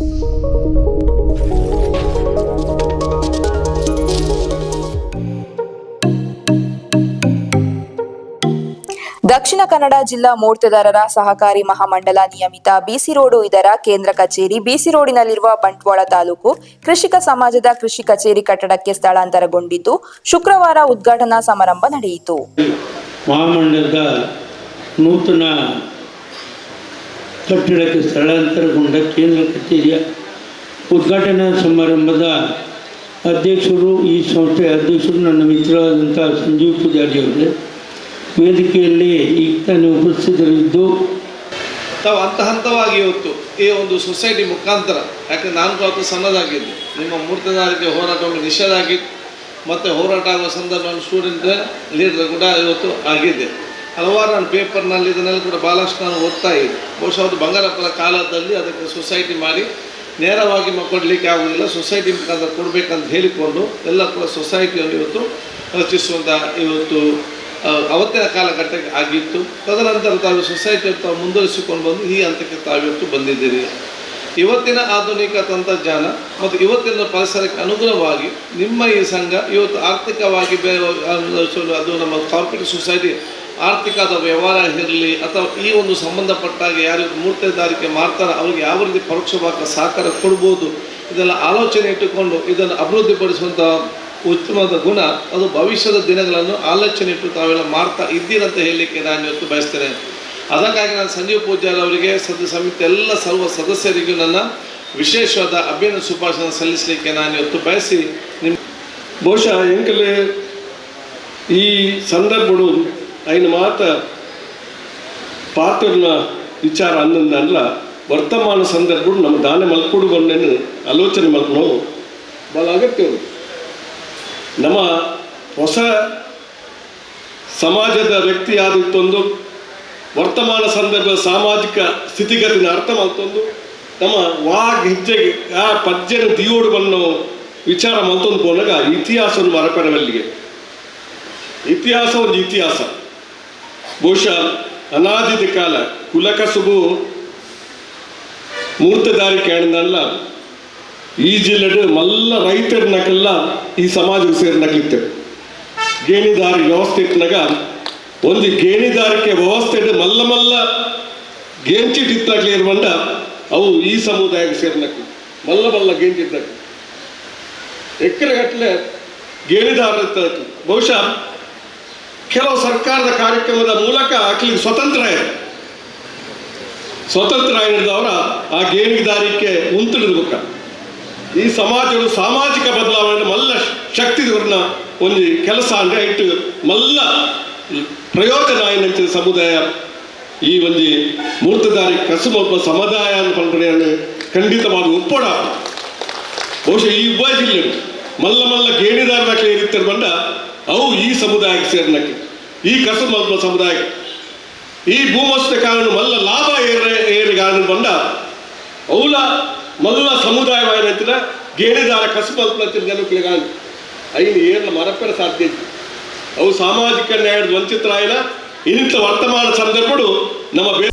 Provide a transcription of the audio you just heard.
ದಕ್ಷಿಣ ಕನ್ನಡ ಜಿಲ್ಲಾ ಮೂರ್ತಿದಾರರ ಸಹಕಾರಿ ಮಹಾಮಂಡಲ ನಿಯಮಿತ ಬಿಸಿ ರೋಡು ಇದರ ಕೇಂದ್ರ ಕಚೇರಿ ಬಿಸಿ ರೋಡಿನಲ್ಲಿರುವ ಬಂಟ್ವಾಳ ತಾಲೂಕು ಕೃಷಿಕ ಸಮಾಜದ ಕೃಷಿ ಕಚೇರಿ ಕಟ್ಟಡಕ್ಕೆ ಸ್ಥಳಾಂತರಗೊಂಡಿದ್ದು, ಶುಕ್ರವಾರ ಉದ್ಘಾಟನಾ ಸಮಾರಂಭ ನಡೆಯಿತು. ಮಹಾಮಂಡಲದ ನೂತನ ಕಟ್ಟಡಕ್ಕೆ ಸ್ಥಳಾಂತರಗೊಂಡ ಕೇಂದ್ರ ಕಚೇರಿಯ ಉದ್ಘಾಟನಾ ಸಮಾರಂಭದ ಅಧ್ಯಕ್ಷರು, ಈ ಸಂಸ್ಥೆಯ ಅಧ್ಯಕ್ಷರು, ನನ್ನ ಮಿತ್ರರಾದಂಥ ಸಂಜೀವ್ ಪೂಜಾರಿ ಅವರೇ. ವೇದಿಕೆಯಲ್ಲಿ ಈಗ ತಾನು ಉಪಸ್ಥಿತರಿದ್ದು, ತಾವು ಹಂತ ಹಂತವಾಗಿ ಇವತ್ತು ಈ ಒಂದು ಸೊಸೈಟಿ ಮುಖಾಂತರ, ಯಾಕಂದ್ರೆ ನಾನು ಅವತ್ತು ಸಣ್ಣದಾಗಿದ್ದು. ನಿಮ್ಮ ಮೂರ್ತದಾರಿಕೆ ಹೋರಾಟವನ್ನು ನಿಷೇಧ ಆಗಿತ್ತು. ಮತ್ತು ಹೋರಾಟ ಆಗುವ ಸಂದರ್ಭ ಸ್ಟೂಡೆಂಟ್ ಲೀಡರ್ ಕೂಡ ಇವತ್ತು ಆಗಿದೆ ಹಲವಾರು ನಾನು ಪೇಪರ್ನಲ್ಲಿ ಇದನ್ನೆಲ್ಲ ಕೂಡ ಭಾಳಷ್ಟು ನಾನು ಓದ್ತಾ ಇದ್ದೆ. ಬಹುಶಃ ಅದು ಬಂಗಾರಪ್ಪನ ಕಾಲದಲ್ಲಿ ಅದಕ್ಕೆ ಸೊಸೈಟಿ ಮಾಡಿ ನೇರವಾಗಿ ಕೊಡಲಿಕ್ಕೆ ಆಗುವುದಿಲ್ಲ ಸೊಸೈಟಿ ಮುಖಾಂತರ ಕೊಡಬೇಕಂತ ಹೇಳಿಕೊಂಡು ಎಲ್ಲ ಕೂಡ ಸೊಸೈಟಿಯನ್ನು ಇವತ್ತು ರಚಿಸುವಂಥ ಇವತ್ತು ಅವತ್ತಿನ ಕಾಲಘಟ್ಟಕ್ಕೆ ಆಗಿತ್ತು. ತದನಂತರ ತಾವು ಸೊಸೈಟಿಯನ್ನು ತಾವು ಮುಂದುವರಿಸಿಕೊಂಡು ಬಂದು ಈ ಹಂತಕ್ಕೆ ತಾವಿವತ್ತು ಬಂದಿದ್ದೀರಿ. ಇವತ್ತಿನ ಆಧುನಿಕ ತಂತ್ರಜ್ಞಾನ ಮತ್ತು ಇವತ್ತಿನ ಪರಿಸರಕ್ಕೆ ಅನುಗುಣವಾಗಿ ನಿಮ್ಮ ಈ ಸಂಘ ಇವತ್ತು ಆರ್ಥಿಕವಾಗಿ ಬೇರೆ ಅದು ನಮ್ಮ ಕಾರ್ಪೊರೇಟ್ ಸೊಸೈಟಿ ಆರ್ಥಿಕದ ವ್ಯವಹಾರ ಇರಲಿ ಅಥವಾ ಈ ಒಂದು ಸಂಬಂಧಪಟ್ಟಾಗ ಯಾರು ಮೂರ್ತಿದಾರಿಕೆ ಮಾಡ್ತಾರೆ ಅವ್ರಿಗೆ ಯಾವ ರೀತಿ ಪರೋಕ್ಷವಾಗಿ ಸಹಕಾರ ಕೊಡ್ಬೋದು ಇದೆಲ್ಲ ಆಲೋಚನೆ ಇಟ್ಟುಕೊಂಡು ಇದನ್ನು ಅಭಿವೃದ್ಧಿಪಡಿಸುವಂಥ ಉತ್ತಮವಾದ ಗುಣ, ಅದು ಭವಿಷ್ಯದ ದಿನಗಳನ್ನು ಆಲೋಚನೆ ಇಟ್ಟು ತಾವೆಲ್ಲ ಮಾಡ್ತಾ ಇದ್ದೀರಂತ ಹೇಳಲಿಕ್ಕೆ ನಾನು ಇವತ್ತು ಬಯಸ್ತೇನೆ. ಅದಕ್ಕಾಗಿ ನಾನು ಸಂಜೀವ್ ಪೂಜಾರಿ ಅವರಿಗೆ, ಸದ್ಯ ಸಮಿತಿ ಎಲ್ಲ ಸರ್ವ ಸದಸ್ಯರಿಗೂ ನನ್ನ ವಿಶೇಷವಾದ ಅಭಿನಯ ಶುಭಾಶಯ ಸಲ್ಲಿಸಲಿಕ್ಕೆ ನಾನು ಇವತ್ತು ಬಯಸಿ ನಿಮ್ಮ ಬಹುಶಃ ಈ ಸಂದರ್ಭಡು ಐನ ಮಾತ ಪಾತ್ರನ ವಿಚಾರ ಅನ್ನಲ್ಲ ವರ್ತಮಾನ ಸಂದರ್ಭ ನಮ್ಮ ದಾನ ಮಲ್ಕೊಡುಗೊಂಡೇನು ಆಲೋಚನೆ ಮಲ್ಕೊಂಡು ಬಹಳ ಅಗತ್ಯ ನಮ್ಮ ಹೊಸ ಸಮಾಜದ ವ್ಯಕ್ತಿ ಆದಿತ್ತೊಂದು ವರ್ತಮಾನ ಸಂದರ್ಭದ ಸಾಮಾಜಿಕ ಸ್ಥಿತಿಗತಿನ ಅರ್ಥ ಮಲ್ತೊಂದು ನಮ್ಮ ವಾಗ್ ಹೆಜ್ಜೆಗೆ, ಆ ಪದ್ಯನ ದಿಯೋಡು ಬನ್ನೋ ವಿಚಾರ ಮಲ್ತೊಂದು ಪೋನಾಗ ಇತಿಹಾಸವನ್ನು ಮರಪೆರವಲ್ಲಿಗೆ. ಇತಿಹಾಸ ಒಂದು ಇತಿಹಾಸ. ಬಹುಶಃ ಅನಾದಿದ ಕಾಲ ಕುಲಕಸುಬು ಮೂರ್ತದಾರಿ ಕೇಳದಲ್ಲ ಈ ಜಿಲ್ಲೆಡು ಮಲ್ಲ ರೈತರನ್ನಕ್ಕೆಲ್ಲ ಈ ಸಮಾಜಕ್ಕೆ ಸೇರಿನಕ್ಲಿತ್ತೆ ಗೇಣಿದಾರಿ ವ್ಯವಸ್ಥೆ ಇಟ್ಟನಾಗ ಒಂದು ಗೇಣಿದಾರಿಕೆ ವ್ಯವಸ್ಥೆ ಮಲ್ಲ ಮಲ್ಲ ಗೇಂಚಿಟ್ ಇತ್ತಾಗ್ಲಿ ಇರುವಂಡ ಅವು ಈ ಸಮುದಾಯಕ್ಕೆ ಸೇರಿನಕ್ಕು ಮಲ್ಲ ಮಲ್ಲ ಗೇಂಚಿಟ್ಟಾಗ ಎಕರೆಗಟ್ಟಲೆ ಗೇಣಿದಾರ ಇರ್ತಾಯಿತ್ತು ಬಹುಶಃ ಕೆಲವು ಸರ್ಕಾರದ ಕಾರ್ಯಕ್ರಮದ ಮೂಲಕ ಅಕ್ಲಿಗೆ ಸ್ವತಂತ್ರ ಸ್ವತಂತ್ರ ಆಗಿದ್ದವರ ಆ ಗೇಣಿದಾರಿಕೆ ಉಂತಿಳಿದ್ಬೇಕ ಈ ಸಮಾಜಗಳು ಸಾಮಾಜಿಕ ಬದಲಾವಣೆ ಮಲ್ಲ ಶಕ್ತಿದವ್ರನ್ನ ಒಂದು ಕೆಲಸ ಅಂದ್ರೆ ಇಟ್ಟು ಮಲ್ಲ ಪ್ರಯೋಜನ ಆಯ್ನಂಚಿನ ಸಮುದಾಯ? ಈ ಒಂದು ಮೂರ್ತದಾರಿ ಕಸುಮೊಬ್ಬ ಸಮುದಾಯ ಅನ್ಕೊಂಡ್ರೆ ಖಂಡಿತವಾದ ಒಪ್ಪೋಡ ಬಹುಶಃ ಈ ಉಪ ಜಿಲ್ಲೆ ಮಲ್ಲ ಮಲ್ಲ ಗೇಣಿದಾರ ಇರ್ತಾರೆ ಬಂದ ಅವು ಈ ಸಮುದಾಯಕ್ಕೆ ಸೇರ್ನಕ್ಕೆ ಈ ಕಸು ಸಮುದಾಯ ಈ ಭೂಮಸ್ತ ಕಾರಣ ಮಲ್ಲ ಲಾಭ ಏರ ಏರಿ ಕಾರಣ ಬಂದ ಅವುಲ ಮಲ್ಲ ಸಮುದಾಯವಾಯಿನಂತಿನ ಗೇಣಿದಾರ ಕಸು ಕಾರಣ ಐನು ಏರ್ಲ ಮರಪೆರ ಸಾಧ್ಯ ಇತ್ತು. ಅವು ಸಾಮಾಜಿಕ ನ್ಯಾಯದ ವಂಚಿತರಾಯಿನ, ಇಂಥ ವರ್ತಮಾನ ಸಂದರ್ಭಗಳು ನಮ್ಮ ಬೇ